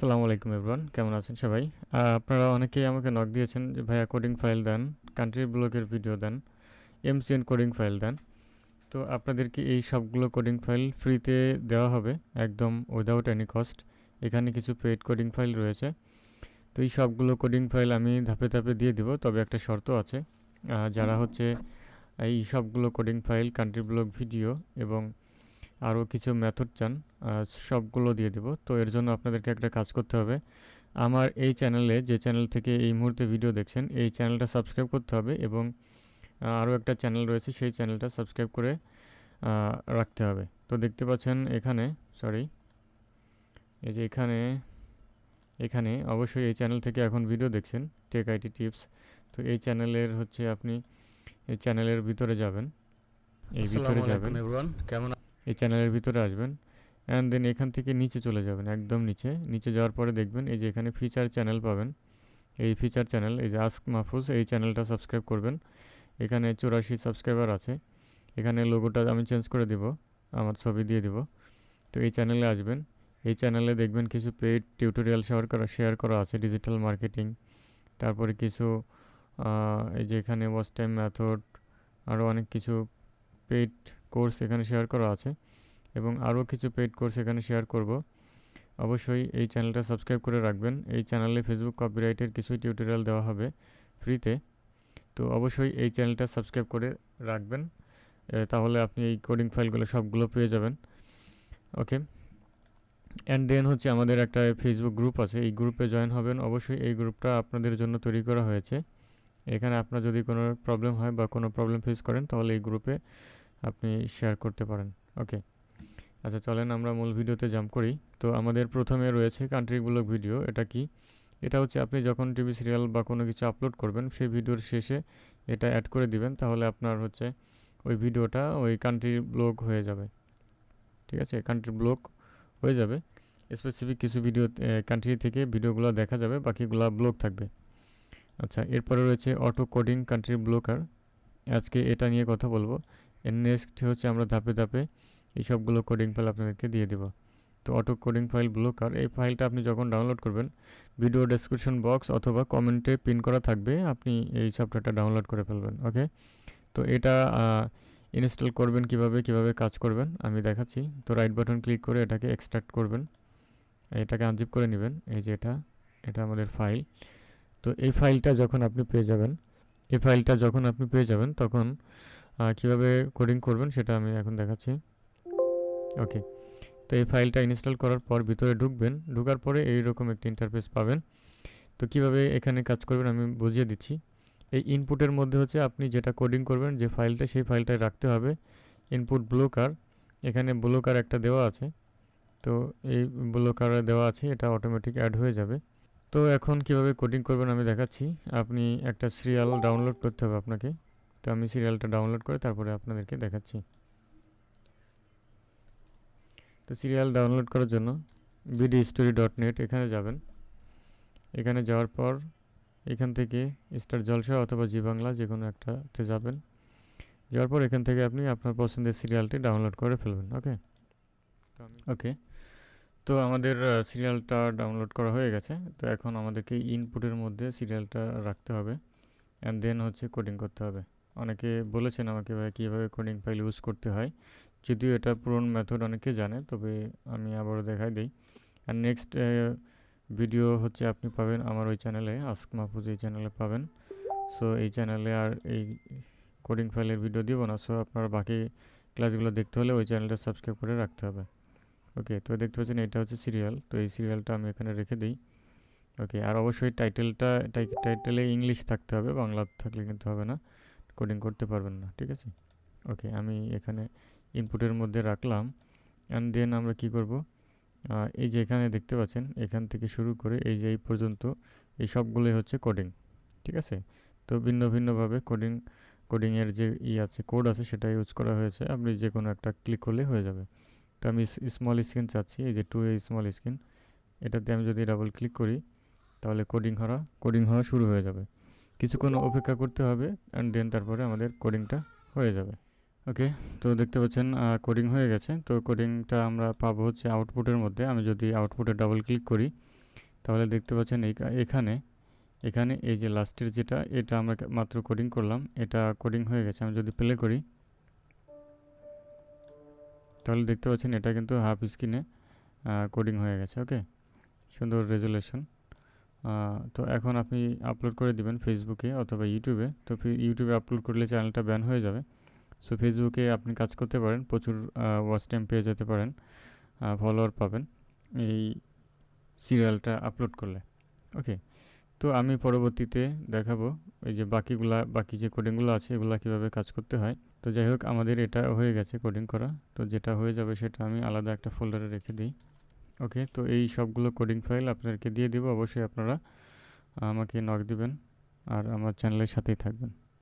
আসসালামু আলাইকুম এভরিওয়ান, কেমন আছেন সবাই? আপনারা অনেকেই আমাকে নক দিয়েছেন যে, ভাইয়া কোডিং ফাইল দেন কান্ট্রি ব্লকের ভিডিও দেন এমসিএন কোডিং ফাইল দেন। তো আপনাদেরকে এই সবগুলো কোডিং ফাইল ফ্রিতে দেওয়া হবে, একদম উইদাউট এনি কস্ট এখানে কিছু পেইড কোডিং ফাইল রয়েছে। তো এই সবগুলো কোডিং ফাইল আমি ধাপে ধাপে দিয়ে দিব, তবে একটা শর্ত আছে। যারা হচ্ছে এই সবগুলো coding file country block video এবং আরও কিছু মেথড চান সবগুলো দিয়ে দিব। তো এর জন্য আপনাদেরকে একটা কাজ করতে হবে। আমার এই চ্যানেলে যে চ্যানেল থেকে এই মুহূর্তে ভিডিও দেখছেন এই চ্যানেলটা সাবস্ক্রাইব করতে হবে এবং আরও একটা চ্যানেল রয়েছে সেই চ্যানেলটা সাবস্ক্রাইব করে রাখতে হবে। তো দেখতে পাচ্ছেন এখানে সরি এই যে এখানে এখানে অবশ্যই এই চ্যানেল থেকে এখন ভিডিও দেখছেন টেক আইটি টিপস তো এই চ্যানেলের হচ্ছে আপনি এই চ্যানেলের ভিতরে যাবেন। এই ভিতরে যাবেন। কেমন এই চ্যানেলের ভিতরে আসবেন অ্যান্ড দেন এখান থেকে নিচে চলে যাবেন, একদম নিচে। নিচে যাওয়ার পরে দেখবেন এই যে এখানে ফিচার চ্যানেল পাবেন। এই ফিচার চ্যানেল এই যে আস্ক মাহফুজ এই চ্যানেলটা সাবস্ক্রাইব করবেন। এখানে চুরাশি সাবস্ক্রাইবার আছে। এখানে লোগোটা আমি চেঞ্জ করে দিব, আমার ছবি দিয়ে দিব। তো এই চ্যানেলে আসবেন। এই চ্যানেলে দেখবেন কিছু পেইড টিউটোরিয়াল শেয়ার করা শেয়ার করা আছে ডিজিটাল মার্কেটিং তারপরে কিছু এই যে এখানে ওয়াচ টাইম মেথড আরও অনেক কিছু পেইড কোর্স এখানে শেয়ার করা আছে এবং আরও কিছু পেইড কোর্স এখানে শেয়ার করব। অবশ্যই এই চ্যানেলটা সাবস্ক্রাইব করে রাখবেন। এই চ্যানেলে ফেসবুক কপিরাইটের কিছু টিউটোরিয়াল দেওয়া হবে ফ্রিতে তো অবশ্যই এই চ্যানেলটা সাবস্ক্রাইব করে রাখবেন। তাহলে আপনি এই কোডিং ফাইলগুলো সবগুলো পেয়ে যাবেন। ওকে অ্যান্ড দেন হচ্ছে আমাদের একটা ফেসবুক গ্রুপ আছে। এই গ্রুপে জয়েন হবেন। অবশ্যই এই গ্রুপটা আপনাদের জন্য তৈরি করা হয়েছে। এখানে আপনার যদি কোনো প্রবলেম হয় বা কোনো প্রবলেম ফেস করেন, তাহলে এই গ্রুপে আপনি শেয়ার করতে পারেন। ওকে আচ্ছা চলেন আমরা মূল ভিডিওতে জাম্প করি। তো আমাদের প্রথমে রয়েছে কান্ট্রিগুলো ভিডিও এটা কি? এটা হচ্ছে আপনি যখন টিভি সিরিয়াল বা কোনো কিছু আপলোড করবেন, সেই ভিডিওর শেষে এটা অ্যাড করে দিবেন, তাহলে আপনার হচ্ছে ওই ভিডিওটা ওই কান্ট্রি ব্লগ হয়ে যাবে। ঠিক আছে? কান্ট্রি ব্লগ হয়ে যাবে। স্পেসিফিক কিছু ভিডিও কান্ট্রি থেকে ভিডিওগুলো দেখা যাবে, বাকিগুলো ব্লগ থাকবে। আচ্ছা এরপরে রয়েছে অটো কোডিং কান্ট্রি ব্লকার আজকে এটা নিয়ে কথা বলব। এর নেক্সট হচ্ছে আমরা ধাপে ধাপে এই সবগুলো কোডিং ফাইল আপনাদেরকে দিয়ে দেবো। তো অটো কোডিং ফাইল ব্লকার এই ফাইলটা আপনি যখন ডাউনলোড করবেন ভিডিও ডেসক্রিপশন বক্স অথবা কমেন্টে পিন করা থাকবে, আপনি এই সফটওয়্যারটা ডাউনলোড করে ফেলবেন ওকে তো এটা ইনস্টল করবেন কীভাবে কীভাবে কাজ করবেন, আমি দেখাচ্ছি। তো রাইট বাটন ক্লিক করে এটাকে এক্সট্রাক্ট করবেন। এটাকে আনজিপ করে নেবেন। এই যে এটা এটা আমাদের ফাইল তো এই ফাইলটা যখন আপনি পেয়ে যাবেন, এই ফাইলটা যখন আপনি পেয়ে যাবেন, তখন কীভাবে কোডিং করবেন সেটা আমি এখন দেখাচ্ছি। ওকে তো এই ফাইলটা ইনস্টল করার পর ভিতরে ঢুকবেন। ঢোকার পরে এইরকম একটি ইন্টারফেস পাবেন। তো কীভাবে এখানে কাজ করবেন আমি বুঝিয়ে দিচ্ছি। এই ইনপুটের মধ্যে হচ্ছে আপনি যেটা কোডিং করবেন, যে ফাইলটা সেই ফাইলটাই রাখতে হবে। ইনপুট ব্লকার এখানে ব্লকার একটা দেওয়া আছে। তো এই ব্লকার দেওয়া আছে, এটা অটোমেটিক অ্যাড হয়ে যাবে। তো এখন কীভাবে কোডিং করবেন আমি দেখাচ্ছি। আপনি একটা সিরিয়াল ডাউনলোড করতে হবে আপনাকে। তো আমি সিরিয়ালটা ডাউনলোড করে তারপরে আপনাদেরকে দেখাচ্ছি। তো সিরিয়াল ডাউনলোড করার জন্য বিডি স্টোরি ডট নেট এখানে যাবেন। এখানে যাওয়ার পর এখান থেকে স্টার জলসা অথবা জি বাংলা যে কোনো একটাতে যাবেন। যাওয়ার পর এখান থেকে আপনি আপনার পছন্দের সিরিয়ালটি ডাউনলোড করে ফেলবেন ওকে ওকে তো আমাদের সিরিয়ালটা ডাউনলোড করা হয়ে গেছে। তো এখন আমাদেরকে ইনপুটের মধ্যে সিরিয়ালটা রাখতে হবে। অ্যান্ড দেন হচ্ছে কোডিং করতে হবে। অনেকে বলেছেন আমাকে ভাই কীভাবে কোডিং ফাইল ইউজ করতে হয়। যদিও এটা পুরনো মেথড অনেকে জানে, তবে আমি আবারও দেখাই দিই। আর নেক্সট ভিডিও হচ্ছে আপনি পাবেন আমার ওই চ্যানেলে আস্ক মাহফুজ এই চ্যানেলে পাবেন। সো এই চ্যানেলে আর এই কোডিং ফাইলের ভিডিও দিব না। সো আপনার বাকি ক্লাসগুলো দেখতে হলে ওই চ্যানেলটা সাবস্ক্রাইব করে রাখতে হবে। ওকে তো দেখতে পাচ্ছেন এটা হচ্ছে সিরিয়াল তো এই সিরিয়ালটা আমি এখানে রেখে দিই। ওকে আর অবশ্যই টাইটেলটা টাইটেলে ইংলিশ থাকতে হবে, বাংলা থাকলে কিন্তু হবে না। কোডিং করতে পারবেন না, ঠিক আছে? ওকে আমি এখানে ইনপুটের মধ্যে রাখলাম অ্যান্ড দেন আমরা কি করব? এই যে এখানে দেখতে পাচ্ছেন, এখান থেকে শুরু করে এই যে এই পর্যন্ত এই সবগুলোই হচ্ছে কোডিং ঠিক আছে? তো ভিন্ন ভিন্নভাবে কোডিং কোডিংয়ের যে ই আছে কোড আছে সেটা ইউজ করা হয়েছে, আপনি যে কোনো একটা ক্লিক করলে হয়ে যাবে। তো আমি স্মল স্ক্রিন চাচ্ছি, এই যে টু এ স্মল স্ক্রিন এটাতে আমি যদি ডাবল ক্লিক করি, তাহলে কোডিং হওয়া কোডিং হওয়া শুরু হয়ে যাবে। কিছুক্ষণ অপেক্ষা করতে হবে অ্যান্ড দেন তারপরে আমাদের কোডিংটা হয়ে যাবে। ওকে তো দেখতে পাচ্ছেন কোডিং হয়ে গেছে। তো কোডিংটা আমরা পাবো হচ্ছে আউটপুটের মধ্যে। আমি যদি আউটপুটে ডাবল ক্লিক করি, তাহলে দেখতে পাচ্ছেন এখানে এখানে এই যে লাস্টের যেটা, এটা আমরা মাত্র কোডিং করলাম। এটা কোডিং হয়ে গেছে। আমি যদি প্লে করি, তাহলে দেখতে পাচ্ছেন এটা কিন্তু হাফ স্ক্রিনে কোডিং হয়ে গেছে। ওকে সুন্দর রেজুলেশন তো এখন আপনি আপলোড করে দিবেন ফেসবুকে অথবা ইউটিউবে তো ইউটিউবে আপলোড করলে চ্যানেলটা ব্যান হয়ে যাবে। সো ফেসবুকে আপনি কাজ করতে পারেন, প্রচুর ওয়াচ টাইম পেয়ে যেতে পারেন ফলোয়ার পাবেন এই সিরিয়ালটা আপলোড করলে। ওকে তো আমি পরবর্তীতে দেখাবো এই যে বাকিগুলা, বাকি যে কোডিংগুলো আছে, এগুলো কীভাবে কাজ করতে হয়। তো যাই হোক, আমাদের এটা হয়ে গেছে কোডিং করা। তো যেটা হয়ে যাবে সেটা আমি আলাদা একটা ফোল্ডারে রেখে দিই। ওকে, তো এই সবগুলো কোডিং ফাইল আপনাদেরকে দিয়ে দিব। অবশ্যই আপনারা আমাকে নক দিবেন আর আমার চ্যানেলের সাথেই থাকবেন।